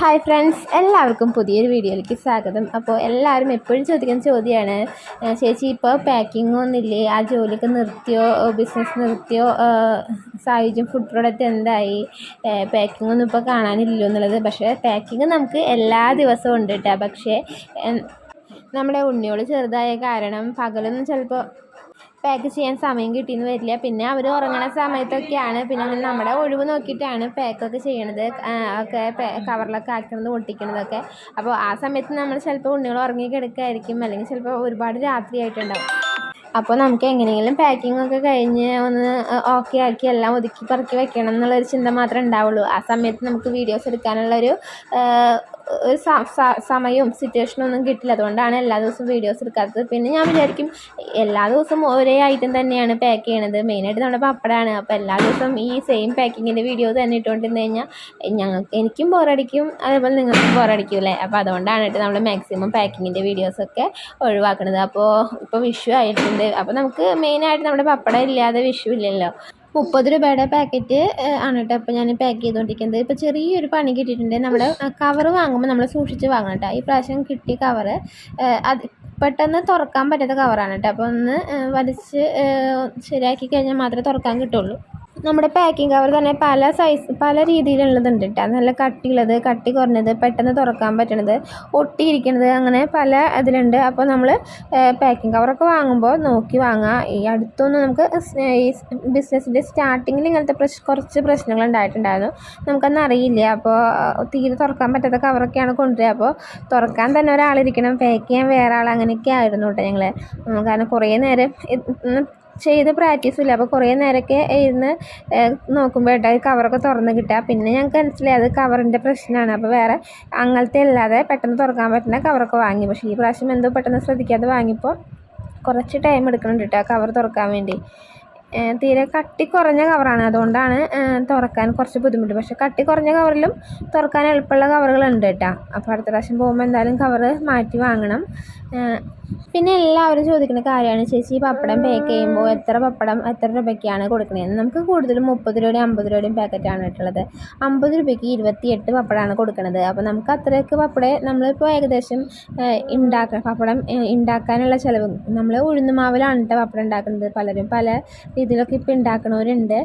Hi friends എല്ലാവർക്കും പുതിയൊരു വീഡിയോയിലേക്ക് സ്വാഗതം. അപ്പോൾ എല്ലാവരും എപ്പോഴും ചോദിക്കുന്ന ചോദ്യമാണ് ചേച്ചി ഇപ്പോൾ പാക്കിംഗ് ഒന്നുമില്ലേ ആ ജോലിയൊക്കെ നിർത്തിയോ? ബിസിനസ് നിർത്തിയോ? സായുജ്യം ഫുഡ് പ്രോഡക്റ്റ് എന്തായി? പാക്കിംഗ് ഒന്നും ഇപ്പോൾ കാണാനില്ലല്ലോ എന്നുള്ളത്. പക്ഷേ പാക്കിംഗ് നമുക്ക് എല്ലാ ദിവസവും ഉണ്ട് കേട്ടോ പക്ഷേ നമ്മുടെ ഉണ്ണിയോൾ ചെറുതായ കാരണം പകലൊന്നും ചിലപ്പോൾ പാക്ക് ചെയ്യാൻ സമയം കിട്ടിയെന്ന് വരില്ല. പിന്നെ അവർ ഉറങ്ങണ സമയത്തൊക്കെയാണ്. പിന്നെ നമ്മുടെ ഒഴിവ് നോക്കിയിട്ടാണ് പാക്കൊക്കെ ചെയ്യണത്. ഒക്കെ കവറിലൊക്കെ ആക്കണത് ഒട്ടിക്കണതൊക്കെ. അപ്പോൾ ആ സമയത്ത് നമ്മൾ ചിലപ്പോൾ ഉണ്ണികൾ ഉറങ്ങി കിടക്കായിരിക്കും അല്ലെങ്കിൽ ചിലപ്പോൾ ഒരുപാട് രാത്രി ആയിട്ടുണ്ടാവും. അപ്പോൾ നമുക്ക് എങ്ങനെയെങ്കിലും പാക്കിംഗ് ഒക്കെ കഴിഞ്ഞ് ഒന്ന് ഓക്കെ ആക്കി എല്ലാം ഒതുക്കി പറക്കി വെക്കണം എന്നുള്ളൊരു ചിന്ത മാത്രമേ ഉണ്ടാവുള്ളൂ. ആ സമയത്ത് നമുക്ക് വീഡിയോസ് എടുക്കാനുള്ളൊരു ഒരു സമയവും സിറ്റുവേഷനും ഒന്നും കിട്ടില്ല. അതുകൊണ്ടാണ് എല്ലാ ദിവസവും വീഡിയോസ് എടുക്കാത്തത്. പിന്നെ ഞാൻ വിചാരിക്കും എല്ലാ ദിവസവും ഒരേ ഐറ്റം തന്നെയാണ് പാക്ക് ചെയ്യണത്. മെയിനായിട്ട് നമ്മുടെ പപ്പടമാണ് അപ്പോൾ എല്ലാ ദിവസവും ഈ സെയിം പാക്കിങ്ങിന്റെ വീഡിയോ തന്നെ ഇട്ടുകൊണ്ടിരുന്ന് കഴിഞ്ഞാൽ ഞങ്ങൾക്ക് എനിക്കും ബോറടിക്കും അതേപോലെ നിങ്ങൾക്കും ബോറടിക്കും അല്ലേ അപ്പോൾ അതുകൊണ്ടാണ് കേട്ടോ നമ്മൾ മാക്സിമം പാക്കിങ്ങിന്റെ വീഡിയോസൊക്കെ ഒഴിവാക്കുന്നത് അപ്പോൾ ഇപ്പോൾ വിഷു ആയിട്ടുണ്ട്. അപ്പോൾ നമുക്ക് മെയിനായിട്ട് നമ്മുടെ പപ്പടം ഇല്ലാതെ വിഷു ഇല്ലല്ലോ. മുപ്പത് രൂപയുടെ പാക്കറ്റ് ആണ് കേട്ടോ അപ്പോൾ ഞാൻ പാക്ക് ചെയ്തുകൊണ്ടിരിക്കുന്നത് ഇപ്പോൾ ചെറിയൊരു പണി കിട്ടിയിട്ടുണ്ട്. നമ്മുടെ കവർ വാങ്ങുമ്പോൾ നമ്മൾ സൂക്ഷിച്ച് വാങ്ങണം കേട്ടോ ഈ പ്രാവശ്യം കിട്ടിയ കവറ് അത് പെട്ടെന്ന് തുറക്കാൻ പറ്റാത്ത കവറാണ് കേട്ടോ അപ്പോൾ ഒന്ന് വലിച്ച് ശരിയാക്കി കഴിഞ്ഞാൽ മാത്രമേ തുറക്കാൻ കിട്ടുള്ളൂ. നമ്മുടെ പാക്കിംഗ് കവർ തന്നെ പല സൈസ് പല രീതിയിലുള്ളതുണ്ട് കേട്ടോ നല്ല കട്ടിയുള്ളത് കട്ടി കുറഞ്ഞത് പെട്ടെന്ന് തുറക്കാൻ പറ്റണത് ഒട്ടിയിരിക്കണത് അങ്ങനെ പല ഇതിലുണ്ട്. അപ്പോൾ നമ്മൾ പാക്കിംഗ് കവറൊക്കെ വാങ്ങുമ്പോൾ നോക്കി വാങ്ങുക ഈ അടുത്തൊന്നും നമുക്ക് ഈ ബിസിനസ്സിന്റെ സ്റ്റാർട്ടിങ്ങിൽ ഇങ്ങനത്തെ പ്രശ് കുറച്ച് പ്രശ്നങ്ങൾ ഉണ്ടായിട്ടുണ്ടായിരുന്നു. നമുക്കൊന്നും അറിയില്ല. അപ്പോൾ തീരെ തുറക്കാൻ പറ്റാത്ത കവറൊക്കെയാണ് കൊണ്ടുവരിക. അപ്പോൾ തുറക്കാൻ തന്നെ ഒരാളിരിക്കണം. പാക്ക് ചെയ്യാൻ വേറെ ആൾ അങ്ങനെയൊക്കെ ആയിരുന്നു കേട്ടോ ഞങ്ങൾ കാരണം കുറേ നേരം ചെയ്ത് പ്രാക്ടീസ് ഇല്ല. അപ്പോൾ കുറേ നേരമൊക്കെ ഇരുന്ന് നോക്കുമ്പോഴായിട്ട് കവറൊക്കെ തുറന്ന് കിട്ടുക പിന്നെ ഞങ്ങൾക്ക് മനസ്സിലായി അത് കവറിന്റെ പ്രശ്നമാണ് അപ്പോൾ വേറെ അങ്ങനത്തെ അല്ലാതെ പെട്ടെന്ന് തുറക്കാൻ പറ്റുന്ന കവറൊക്കെ വാങ്ങി. പക്ഷേ ഈ പ്രാവശ്യം എന്തോ പെട്ടെന്ന് ശ്രദ്ധിക്കാതെ വാങ്ങിയപ്പോൾ കുറച്ച് ടൈം എടുക്കുന്നുണ്ട് കേട്ടോ കവർ തുറക്കാൻ വേണ്ടി. തീരെ കട്ടി കുറഞ്ഞ കവറാണ് അതുകൊണ്ടാണ് തുറക്കാൻ കുറച്ച് ബുദ്ധിമുട്ട്. പക്ഷേ കട്ടി കുറഞ്ഞ കവറിലും തുറക്കാൻ എളുപ്പമുള്ള കവറുകളുണ്ട് കേട്ടോ അപ്പോൾ അടുത്ത പ്രാവശ്യം പോകുമ്പോൾ എന്തായാലും കവറ് മാറ്റി വാങ്ങണം. പിന്നെ എല്ലാവരും ചോദിക്കുന്ന കാര്യമാണ് ചേച്ചി പപ്പടം പാക്ക് ചെയ്യുമ്പോൾ എത്ര പപ്പടം എത്ര രൂപയ്ക്കാണ് കൊടുക്കണതെന്ന് നമുക്ക് കൂടുതലും മുപ്പത് രൂപയുടെയും അമ്പത് രൂപയുടെയും പാക്കറ്റാണ് ഇട്ടുള്ളത് അമ്പത് രൂപയ്ക്ക് ഇരുപത്തിയെട്ട് പപ്പടമാണ് കൊടുക്കുന്നത് അപ്പോൾ നമുക്ക് അത്രയൊക്കെ പപ്പടം നമ്മളിപ്പോൾ ഏകദേശം ഉണ്ടാക്ക പപ്പടം ഉണ്ടാക്കാനുള്ള ചിലവ് നമ്മൾ ഉഴുന്നുമാവിലാണ് കേട്ടോ പപ്പടം ഉണ്ടാക്കുന്നത് പലരും പല രീതിയിലൊക്കെ ഇപ്പോൾ ഉണ്ടാക്കണവരുണ്ട്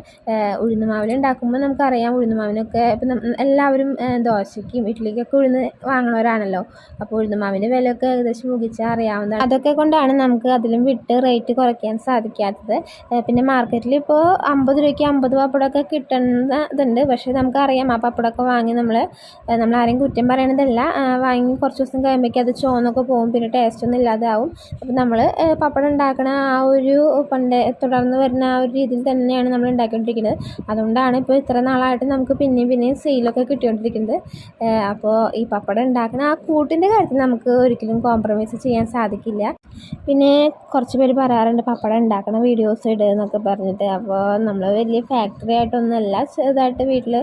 ഉഴുന്നുമാവിൽ ഉണ്ടാക്കുമ്പോൾ നമുക്കറിയാം ഉഴുന്നുമാവിനൊക്കെ ഇപ്പം എല്ലാവരും ദോശയ്ക്കും ഇഡ്ഡലിക്കൊക്കെ ഉഴുന്ന് വാങ്ങണവരാണല്ലോ. അപ്പോൾ ഉഴുന്നുമാവിന്റെ വിലയൊക്കെ ഏകദേശം മുകിച്ചാൽ അറിയാവുന്ന അതൊക്കെ കൊണ്ടാണ് നമുക്ക് അതിലും വിട്ട് റേറ്റ് കുറയ്ക്കാൻ സാധിക്കാത്തത്. പിന്നെ മാർക്കറ്റിൽ ഇപ്പോൾ അമ്പത് രൂപയ്ക്ക് അമ്പത് പപ്പടമൊക്കെ കിട്ടുന്ന ഇതുണ്ട്. പക്ഷേ നമുക്കറിയാം ആ പപ്പടമൊക്കെ വാങ്ങി നമ്മൾ നമ്മൾ ആരെയും കുറ്റം പറയണതല്ല. വാങ്ങി കുറച്ച് ദിവസം കഴിയുമ്പോഴേക്കും അത് ചോന്നൊക്കെ പോകും. പിന്നെ ടേസ്റ്റ് ഒന്നും ഇല്ലാതാവും. അപ്പോൾ നമ്മൾ പപ്പടം ഉണ്ടാക്കണ ആ ഒരു പണ്ട് തുടർന്ന് വരുന്ന ആ ഒരു രീതിയിൽ തന്നെയാണ് നമ്മൾ ഉണ്ടാക്കിക്കൊണ്ടിരിക്കുന്നത്. അതുകൊണ്ടാണ് ഇപ്പോൾ ഇത്ര നാളായിട്ട് നമുക്ക് പിന്നെയും പിന്നെയും സെയിലൊക്കെ കിട്ടിക്കൊണ്ടിരിക്കുന്നത്. അപ്പോൾ ഈ പപ്പടം ഉണ്ടാക്കുന്ന ആ കൂട്ടിന്റെ കാര്യത്തിൽ നമുക്ക് ഒരിക്കലും കോംപ്രമൈസ് ചെയ്യാൻ സാധിക്കില്ല. പിന്നെ കുറച്ച് പേര് പറയാറുണ്ട് പപ്പടം ഉണ്ടാക്കുന്ന വീഡിയോസ് ഇടുക എന്നൊക്കെ പറഞ്ഞിട്ട്. അപ്പോൾ നമ്മൾ വലിയ ഫാക്ടറി ആയിട്ടൊന്നുമല്ല ചെറുതായിട്ട് വീട്ടിൽ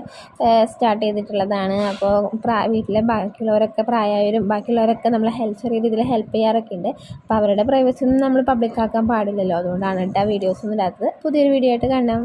സ്റ്റാർട്ട് ചെയ്തിട്ടുള്ളതാണ്. അപ്പോൾ പ്രാ വീട്ടിലെ ബാക്കിയുള്ളവരൊക്കെ പ്രായമായവരും ബാക്കിയുള്ളവരൊക്കെ നമ്മളെ ഹെൽപ്പ് ചെറിയ രീതിയിൽ ഹെൽപ്പ് ചെയ്യാറൊക്കെ ഉണ്ട് അപ്പോൾ അവരുടെ പ്രൈവസി ഒന്നും നമ്മൾ പബ്ലിക് ആക്കാൻ പാടില്ലല്ലോ. അതുകൊണ്ടാണ് കേട്ടോ വീഡിയോസ് ഒന്നും ഇടാത്തത്. പുതിയൊരു വീഡിയോ ആയിട്ട് കാണാം.